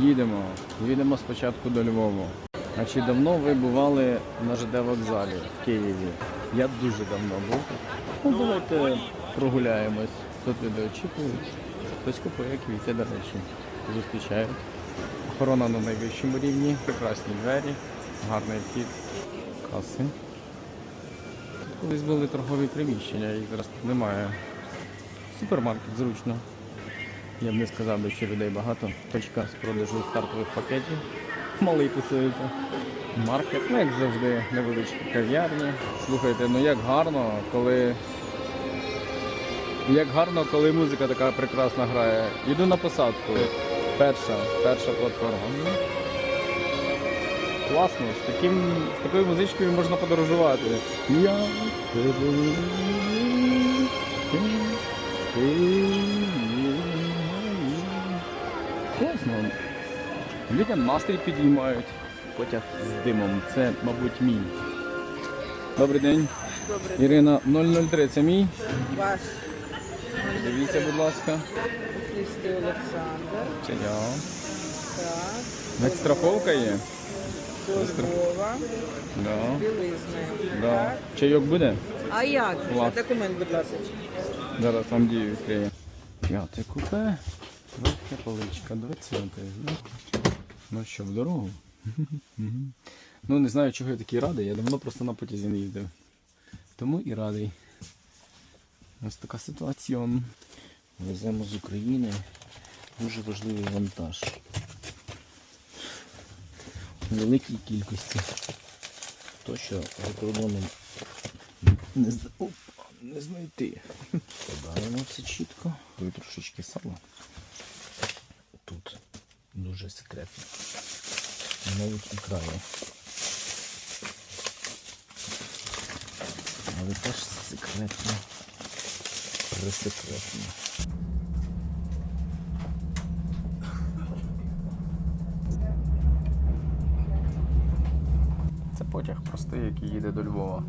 Їдемо. Їдемо спочатку до Львову. А чи давно ви бували на ЖД вокзалі в Києві? Я дуже давно був. Ну, давайте прогуляємось. Тут люди очікують. Хтось купує квіти, до речі. Зустрічають. Охорона на найвищому рівні, прекрасні двері, гарний вхід, каси. Колись були торгові приміщення, їх зараз немає. Супермаркет зручно. Я б не сказав, що людей багато. Точка з продажу стартових пакетів. Малий тусується. Маркет, ну як завжди, невеличкі кав'ярні. Слухайте, ну як гарно, коли. Як гарно, коли музика така прекрасна грає. Іду на посадку. Перша, перша платформа. Ну, Класно, з, таким, з такою музичкою можна подорожувати. Я тебе Класно. Людям настрій підіймають. Потяг з димом. Це, мабуть, мій. Добрий день. Добре, Ірина 003, це мій. ваш Дивіться, будь ласка. Листий Олександр. Це я. Так. Навіть страховка є. Львова. Да. Білизною. Да. Так. Чайок буде? А як? Клас. Документ, будь ласка. Зараз вам дію відкриє. П'яте купе. Верхня поличка, 20. Ну, ну що, в дорогу? Ну не знаю, чого я такий радий. Я давно просто на потязі не їздив. Тому і радий. Ось така ситуація. Веземо з України дуже важливий вантаж. У великій кількості. То, що за кордоном не, зна- Опа, не знайти. Подаємо все чітко. Тут трошечки сала. Тут дуже секретно. Навіть ікра є. Але теж секретно. Пресекретно. Це потяг простий, який їде до Львова.